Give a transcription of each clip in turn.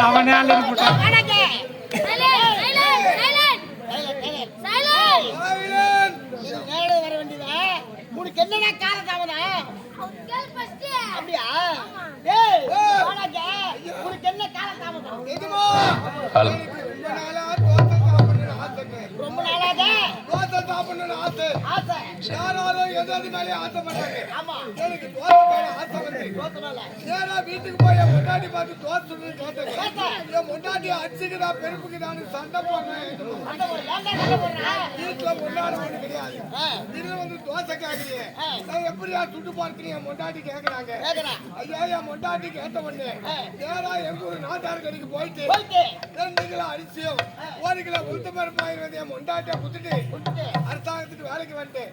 அவனே அல்லது போட்டான் நேரடி வர வேண்டியதா உனக்கு என்னடா காலதாமதம் அப்படியா டேய் உனக்கு என்ன காலதாமதம் எதுமோ சாப்பிடணும்னு ஆசை. யாராலும் எதாவது மேலே ஆசைப்பட்டாங்க ஆமா. எனக்கு தோசை மேல நேரா வீட்டுக்கு போய் என் முன்னாடி பார்த்து கேட்டேங்க கேட்டேன். என் முன்னாடி அடிச்சுக்குதா பெருப்புக்குதான்னு சண்டை போடுறேன். வீட்டுல முன்னாடி ஒண்ணு கிடையாது. இதுல வந்து தோசை கேக்குறீங்க. நான் எப்படியா சுட்டு பார்க்கிறீங்க? என் முன்னாடி கேக்குறாங்க. கேக்குறா. ஐயா என் முன்னாடி கேட்ட உடனே. நேரா எங்க ஊர் நாட்டார் கடைக்கு போயிட்டு ரெண்டு கிலோ அரிசியும் ஒரு கிலோ உளுத்த பருப்பு வாங்கி என் முண்டாட்டிய குத்துட்டு அரசாங்கத்துக்கு வேலைக்கு வந்துட்டேன்.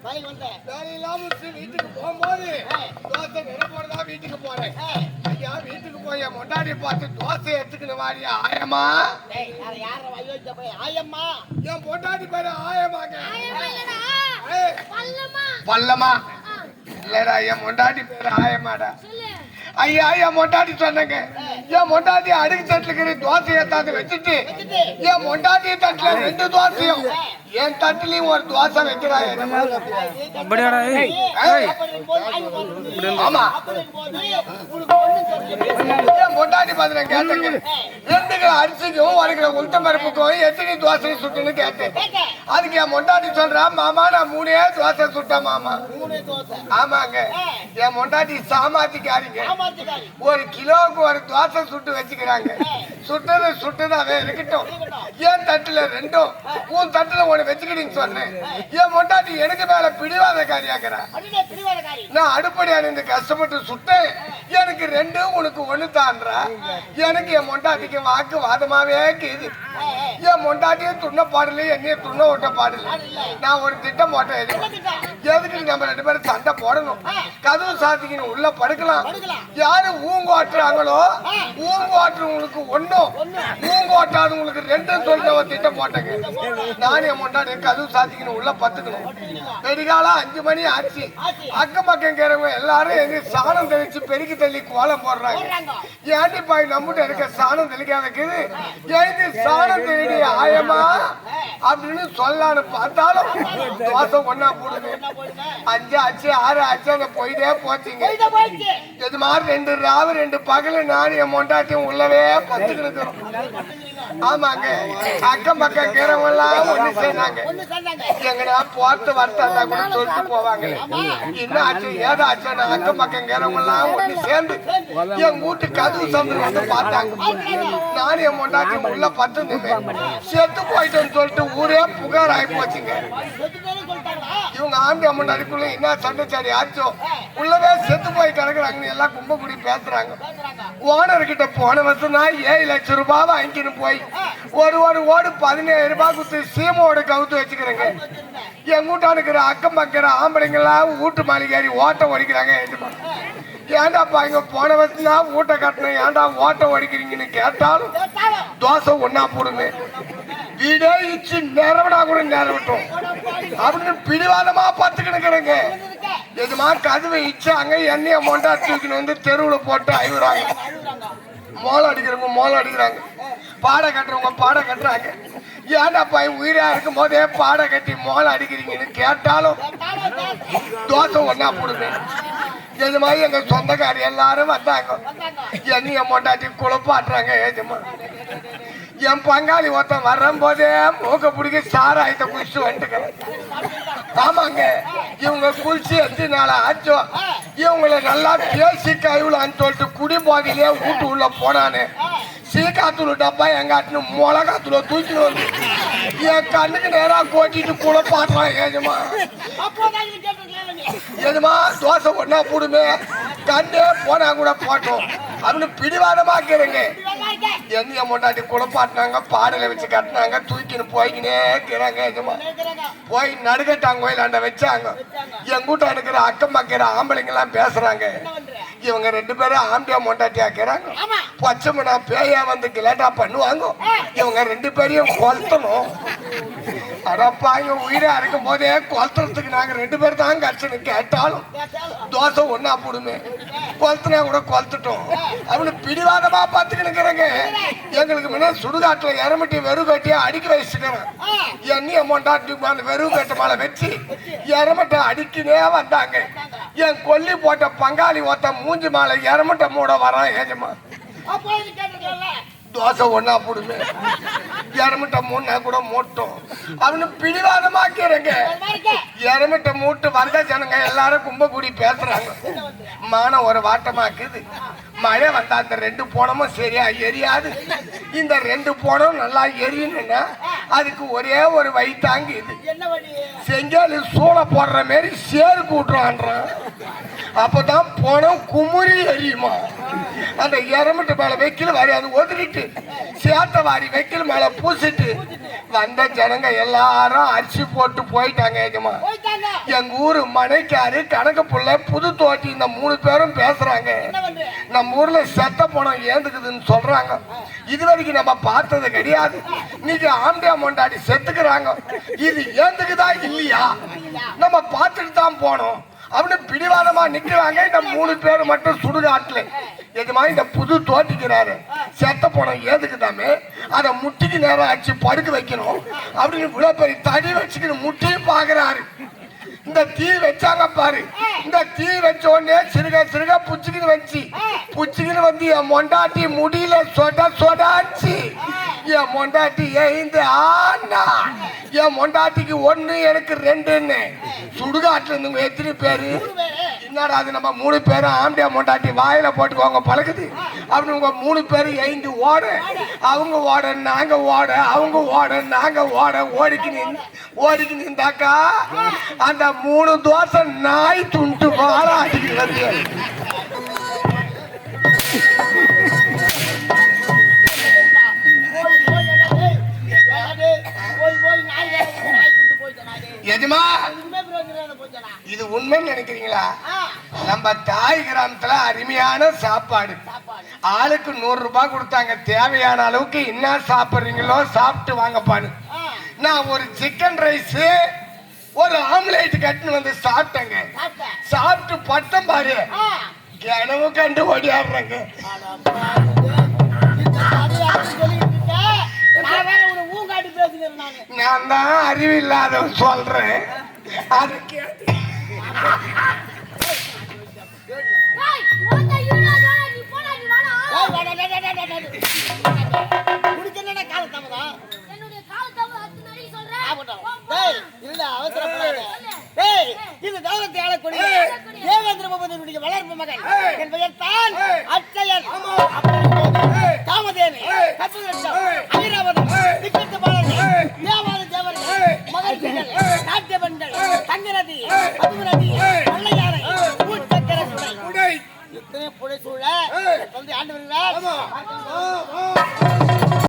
வேலை இல்லாம விட்டு வீட்டுக்கு போகும்போது. தோசை நிற போறதா வீட்டுக்கு போறேன். ஐயா வீட்டுக்கு போய் என் முண்டாடிய பார்த்து தோசை எடுத்துக்கணும் வாரியா ஆயமா டேய் யார யார வயோஜ போய் ஆயம்மா? என் பொண்டாட்டி பேரு ஆயமாங்க பல்லமா இல்லடா. என் முண்டாட்டி பேரு ஆயமாடா ஐயா என் மொண்டாட்டி சொன்னங்க. என் மொண்டாட்டி அடுக்கு தட்டுல இருக்கிற தோசையை தாந்து வச்சுட்டு வச்சுட்டு. என் மொண்டாட்டி தட்டுல ரெண்டு தோசையும் என் தட்டுலயும் ஒரு தோசை வைக்கிறாய் அப்படியாடா ஏய் ஏய் ஆமா. என் மொண்டாட்டி பாத்துல கேட்டேங்க ரெண்டு கிலோ அரிசிக்கும் ஒரு கிலோ உளுத்த பருப்புக்கும் எத்தனை தோசை சுட்டுன்னு கேட்டேன். அதுக்கு என் மொண்டாட்டி சொல்றா மாமா நான் மூணே தோசை சுட்டேன் மாமா. மூணு தோசை. ஆமாங்க. என் மொண்டாட்டி சாமாத்திக்காரிங்க. ஒரு கிலோவுக்கு ஒரு தோசை சுட்டு வச்சுக்கிறாங்க. சுட்டது சுட்டுதாவே இருக்கட்டும். என் தட்டுல ரெண்டும் உன் தட்டுல ஒண்ணு வச்சுக்கிட்டீங்க சொன்னேன். என் மொண்டாட்டி எனக்கு மேல பிடிவாத காரியாக்குறா அப்படின்னா பிரிவாதக்காரி நான் அடுப்படியா நின்று கஷ்டப்பட்டு சுட்டேன். எனக்கு ரெண்டு உனக்கு ஒண்ணு தான்றா. எனக்கு என் மொண்டாட்டிக்கு வாக்கு வாதமாவே கேது என் மொண்டாட்டியும் துண்ண பாடல என்னையும் துண்ண ஓட்ட பாடல. நான் ஒரு திட்டம் போட்டேன் எதுக்கு நம்ம ரெண்டு பேரும் சண்டை போடணும்? கதவு சாத்திக்கின்னு உள்ள படுக்கலாம். யாரு ஊங்கோட்டுறாங்களோ ஊங்கோட்டுறவங்களுக்கு ஒண்ணும் ஊங்கோட்டாதவங்களுக்கு ரெண்டும் சொல்ற திட்டம் போட்டேங்க. நான் முன்னாடி கதவு சாத்திக்கின்னு உள்ள பத்துக்கணும் வெடிகாலம் அஞ்சு மணி ஆச்சு. அக்கம் பக்கம் இருக்கிறவங்க எல்லாரும் எங்க சாணம் தெளிச்சு பெருக்கி தள்ளி கோலம் போடுறாங்க. ஏண்டி பாய் நம்மகிட்ட இருக்க சாணம் தெளிக்காம இருக்குது? எழுதி சாணம் தெளிடி ஆயமா அப்படின்னு சொல்லலான்னு பார்த்தாலும் தோசை ஒண்ணா போடுது. அஞ்சு ஆச்சு ஆறு ஆச்சு அந்த போயிட்டே போச்சுங்க. இது மாதிரி ரெண்டு ராவு ரெண்டு பகல நானும் என் மொண்டாட்டியும் உள்ளவே பத்துக்கிட்டு இருக்கிறோம். ஆமாங்க. அக்கம் பக்கம் இருக்கிறவங்க எல்லாம் ஒண்ணு சேர்ந்தாங்க எங்கடா போட்டு வரட்டா கூட சொல்லிட்டு போவாங்க என்ன ஆச்சு ஏதாச்சு நான் அக்கம் பக்கம் இருக்கிறவங்க எல்லாம் ஒண்ணு சேர்ந்து என் வீட்டு கதவு சந்திர வந்து பார்த்தாங்க. நானும் என் மொண்டாட்டி உள்ள பத்து நின்றேன் செத்து போயிட்டேன்னு சொல்லிட்டு ஊரே புகார் ஆகி போச்சுங்க. இவங்க ஆண்டு அம்மன் அதுக்குள்ள என்ன சண்டை சாடி ஆச்சோ? உள்ளவே செத்து போய் கிடக்குறாங்கன்னு எல்லாம் கும்பகுடி பேசுறாங்க. ஓனர் கிட்ட போன வருஷம் நான் ஏழு லட்சம் ரூபாய் வாங்கின்னு போய் ஒரு ஒரு ஓடு பதினேழு ரூபாய் கொடுத்து சீமோட கவுத்து வச்சுக்கிறேங்க. என் வீட்டான இருக்கிற அக்கம் பக்கிற ஆம்பளைங்களாம் வீட்டு மாளிகாரி ஓட்டம் ஓடிக்கிறாங்க எஜமா ஏன்டாப்பா இங்க போன வருஷம் தான் வீட்டை கட்டணும் ஏன்டா ஓட்டம் ஓடிக்கிறீங்கன்னு கேட்டாலும் தோசை ஒன்னா போடுங்க. வீடே இச்சு நிறவிடா கூட நிறவிட்டோம் அப்படின்னு பிடிவாதமா பார்த்துக்கிட்டு எதுமா கதவை இச்சாங்க எண்ணெயை மொண்டா தூக்கின்னு வந்து தெருவில் போட்டு அழுகுறாங்க. மோளம் அடிக்கிறவங்க மோளம் அடிக்கிறாங்க. பாடை கட்டுறவங்க பாடை கட்டுறாங்க. ஏன்டா பையன் உயிரா இருக்கும் போதே பாடை கட்டி மோளம் அடிக்கிறீங்கன்னு கேட்டாலும் தோசை ஒன்னா போடுங்க இது மாதிரி எங்க சொந்தக்காரி எல்லாரும் வந்தாங்க. என்னைய மொண்டாட்டி குழப்பாட்டுறாங்க ஏஜமா என் பங்காளி ஒருத்தன் வரும்போதே மூக்க பிடிக்க சாராயத்தை குளிச்சு வந்துட்டு ஆமாங்க இவங்க குளிச்சு எத்தனை நாள் ஆச்சோ? இவங்களை நல்லா பேசி கழுவலான்னு சொல்லிட்டு குடிபாதையிலே வீட்டு உள்ள போனானு சீக்காத்தூள் டப்பா எங்காட்டுன்னு மிளகாத்துல தூக்கிட்டு வந்து என் கண்ணுக்கு நேரா கோட்டிட்டு கூட ஏஜமா. அப்போதான் எதுமா தோசை ஒன்னா போடுமே. கண்ணே போனா கூட போட்டோம் அப்படின்னு பிடிவாதமா இருக்கிறேங்க எண்ணெய மொண்டாட்டி குழப்பாட்டினாங்க பாடலை வச்சு கட்டினாங்க தூக்கின்னு போய்க்கினே இருக்கிறாங்க கேக்குறாங்க. போய் நடுகட்டாங்க கோயிலாண்ட வச்சாங்க. என் கூட்டம் இருக்கிற அக்கம் பக்கிற ஆம்பளைங்க எல்லாம் பேசுறாங்க. இவங்க ரெண்டு பேரும் ஆம்பியா மொண்டாட்டி ஆக்கிறாங்க ஆமா. பச்சைமனா பேயா வந்து கிளாட்டா பண்ணுவாங்க. இவங்க ரெண்டு பேரையும் கொளுத்தணும். அடப்பா இங்க உயிரா இருக்கும் போதே கொளுத்துறதுக்கு நாங்க ரெண்டு பேரும் தான் கட்சணு கேட்டாலும் தோசை ஒன்னா போடுமே. கொளுத்துனா கூட கொளுத்துட்டோம். அவனு பிடிவாதமா பாத்துக்கணுங்கிறங்க எங்களுக்கு முன்ன சுடுகாட்டுல இறமிட்டி வெறும் கட்டியா அடிக்க வச்சுக்கிறேன் ஆ, அமௌண்டா அந்த வெறும் கட்டு மேல வச்சு இறமட்டை அடிக்கினே வந்தாங்க. என் கொல்லி போட்ட பங்காளி ஒருத்த மூஞ்சி மேல இறமட்டை மூட வரான் ஏஜமா. அப்போ இது தோசை ஒன்றா போடுமே. இறமட்டை மூணா கூட மூட்டும். அவனு பிடிவாதமாக்கிறங்க இரமிட்ட இறமிட்ட மூட்டு வந்த ஜனங்க எல்லாரும் கும்பக்கூடி பேசுறாங்க. மானம் ஒரு வாட்டமாக்குது. மழை வந்தா அந்த ரெண்டு போனமும் சரியா எரியாது. இந்த ரெண்டு போனம் நல்லா எரியணும்னா அதுக்கு ஒரே ஒரு வயிற்றாங்கி இது செஞ்சாலும் சூளை போடுற மாரி சேரு கூட்டுறான்றான். அப்பதான் போனம் குமுறி எரியுமா அந்த எரமிட்டு மேல வைக்கல வாரி அது ஒதுக்கிட்டு சேத்த வாரி வைக்கல மேல பூசிட்டு வந்த ஜனங்க எல்லாரும் அரிசி போட்டு போயிட்டாங்க ஏஜமா எங்க ஊரு மனைக்காரு கணக்கு புள்ள புது தோட்டி இந்த மூணு பேரும் பேசுறாங்க. நம்ம ஊர்ல செத்த பணம் ஏந்துக்குதுன்னு சொல்றாங்க. இது வரைக்கும் நம்ம பார்த்தது கிடையாது. இன்னைக்கு ஆம்பியா மொண்டாடி செத்துக்கிறாங்க. இது ஏந்துக்குதா இல்லையா? நம்ம பார்த்துட்டு தான் போனோம். அப்படின்னு பிடிவாதமா நிக்கிறாங்க. இந்த மூணு பேர் மட்டும் சுடுகாட்டுல. எதுமா இந்த புது தோட்டிக்கிறாரு. செத்த போனோம் ஏதுக்குதாமே அதை முட்டிக்கு நேரம் ஆச்சு படுக்க வைக்கணும். அப்படின்னு இவ்வளவு பெரிய தடி வச்சுக்கிட்டு முட்டியும் பாக்குறாரு. இந்த தீ வச்சாங்க பாரு. இந்த தீ வச்ச உடனே சிறுக சிறுக புச்சுக்கின்னு வச்சு புச்சுக்கின்னு வந்து என் மொண்டாட்டி முடியல சொட சொடாச்சு. என் மொண்டாட்டி எழுந்து ஆனா. என் மொண்டாட்டிக்கு ஒண்ணு எனக்கு ரெண்டுன்னு. சுடுகாட்டுல இருந்தவங்க எத்தனை பேரு? என்னடா அது நம்ம மூணு பேரும் ஆம்பியா மொண்டாட்டி வாயில போட்டுக்கோங்க பழகுது. அப்படி உங்க மூணு பேரும் எழுந்து ஓட. அவங்க ஓட நாங்க ஓட அவங்க ஓட நாங்க ஓட ஓடிக்கு நின்று ஓடிக்கு நின்றாக்கா? அந்த மூணு தோசை நாய் துண்டு நாய் எஜமா இது உண்மைன்னு நினைக்கிறீங்களா? நம்ம தாய் கிராமத்துல அருமையான சாப்பாடு. ஆளுக்கு நூறு ரூபாய் கொடுத்தாங்க. தேவையான அளவுக்கு என்ன சாப்பிட்றீங்களோ சாப்பிட்டு வாங்கப்பான்னு நான் ஒரு சிக்கன் ரைஸ் ஒரு ஆம்லேட் கட்டுன்னு வந்து சாப்பிட்டேங்க. சாப்பிட்டு பட்டம் பாரு. கனவு கண்டு ஓடியாடுறாங்க. நான் தான் அறிவில்லாதவன் சொல்றேன். அது 我没